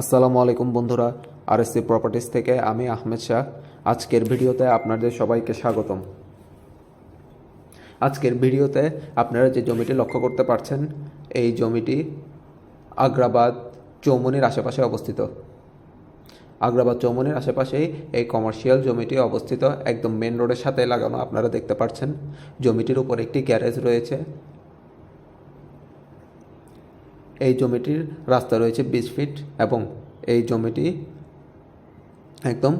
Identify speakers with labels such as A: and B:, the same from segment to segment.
A: আসসালামু আলাইকুম বন্ধুরা, আরএসসি প্রপার্টিজ থেকে আমি আহমেদ শাহ। আজকের ভিডিওতে আপনাদের সবাইকে স্বাগতম। আজকের ভিডিওতে আপনারা যে জমিটি লক্ষ্য করতে পারছেন, এই জমিটি আগ্রাবাদ চৌমনির আশেপাশে অবস্থিত। আগ্রাবাদ চৌমনির আশেপাশেই এই কমার্শিয়াল জমিটি অবস্থিত, একদম মেন রোডের সাথে লাগানো আপনারা দেখতে পাচ্ছেন জমিটির উপর একটি গ্যারেজ রয়েছে। এই জমিটির রাস্তা রয়েছে বিশ ফিট এবং এই জমিটি একদম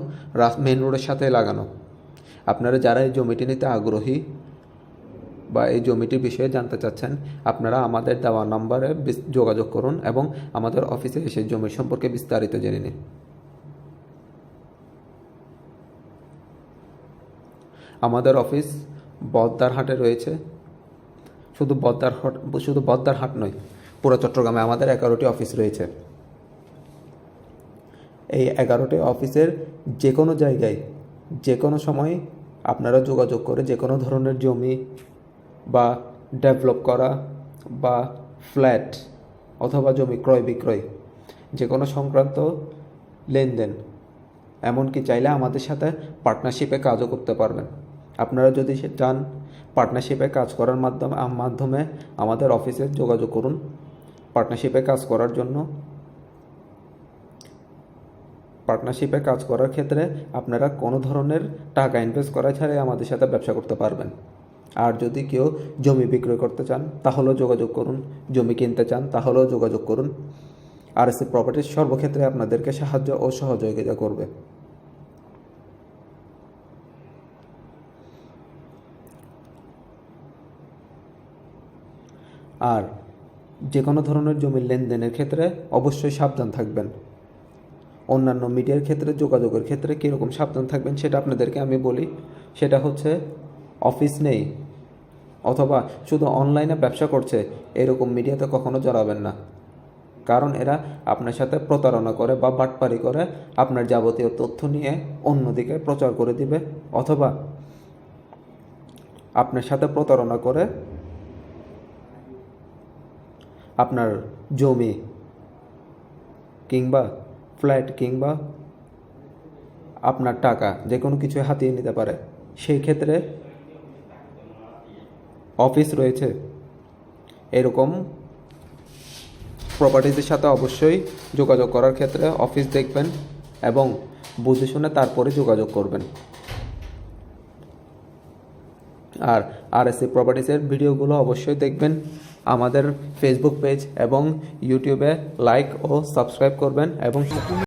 A: মেন রোডের সাথে লাগানো। আপনারা যারা এই জমিটি নিতে আগ্রহী বা এই জমিটির বিষয়ে জানতে চাচ্ছেন, আপনারা আমাদের দেওয়া নম্বরে যোগাযোগ করুন এবং আমাদের অফিসে এসে জমির সম্পর্কে বিস্তারিত জেনে নিন। আমাদের অফিস বদ্দার হাটে রয়েছে। শুধু বদ্দার শুধু বদ্দার হাট নয় পুরো চট্টগ্রামে আমাদের এগারোটি অফিস রয়েছে। এই এগারোটি অফিসের যে কোনো জায়গায় যে কোনো সময় আপনারা যোগাযোগ করে যে কোনো ধরনের জমি বা ডেভেলপ করা বা ফ্ল্যাট অথবা জমি ক্রয় বিক্রয় যে কোনো সংক্রান্ত লেনদেন, এমনকি চাইলে আমাদের সাথে পার্টনারশিপে কাজও করতে পারবেন। আপনারা যদি চান পার্টনারশিপে কাজ করার মাধ্যমে মাধ্যমে আমাদের অফিসে যোগাযোগ করুন। পার্টনারশিপে কাজ করার জন্য। পার্টনারশিপে কাজ করার ক্ষেত্রে আপনারা কোনো ধরনের টাকা ইনভেস্ট করা ছাড়াই আমাদের সাথে ব্যবসা করতে পারবেন। আর যদি কেউ জমি বিক্রয় করতে চান, তাহলেও যোগাযোগ করুন। জমি কিনতে চান, তাহলেও যোগাযোগ করুন। আর এসি প্রপার্টির সর্বক্ষেত্রে আপনাদেরকে সাহায্য ও সহযোগিতা করবে। আর যে কোনো ধরনের জমির লেনদেনের ক্ষেত্রে অবশ্যই সাবধান থাকবেন। অন্যান্য মিডিয়ার ক্ষেত্রে, যোগাযোগের ক্ষেত্রে কীরকম সাবধান থাকবেন সেটা আপনাদেরকে আমি বলি। সেটা হচ্ছে, অফিস নেই, অথবা শুধু অনলাইনে ব্যবসা করছে, এরকম মিডিয়াতে কখনো জড়াবেন না। কারণ এরা আপনার সাথে প্রতারণা করে বা বাটপারি করে, আপনার যাবতীয় তথ্য নিয়ে অন্যদিকে প্রচার করে দিবে, অথবা আপনার সাথে প্রতারণা করে আপনার জমি কিংবা ফ্ল্যাট কিংবা আপনার টাকা, যে কোনো কিছু হাতিয়ে নিতে পারে। সেই ক্ষেত্রে অফিস রয়েছে। এরকম প্রপার্টিজের সাথে অবশ্যই যোগাযোগ করার ক্ষেত্রে অফিস দেখবেন এবং বুঝে শুনে তারপরে যোগাযোগ করবেন। আর আর এস প্রপার্টিসের ভিডিওগুলো অবশ্যই দেখবেন। আমাদের ফেসবুক পেজ এবং ইউটিউবে লাইক ও সাবস্ক্রাইব করবেন এবং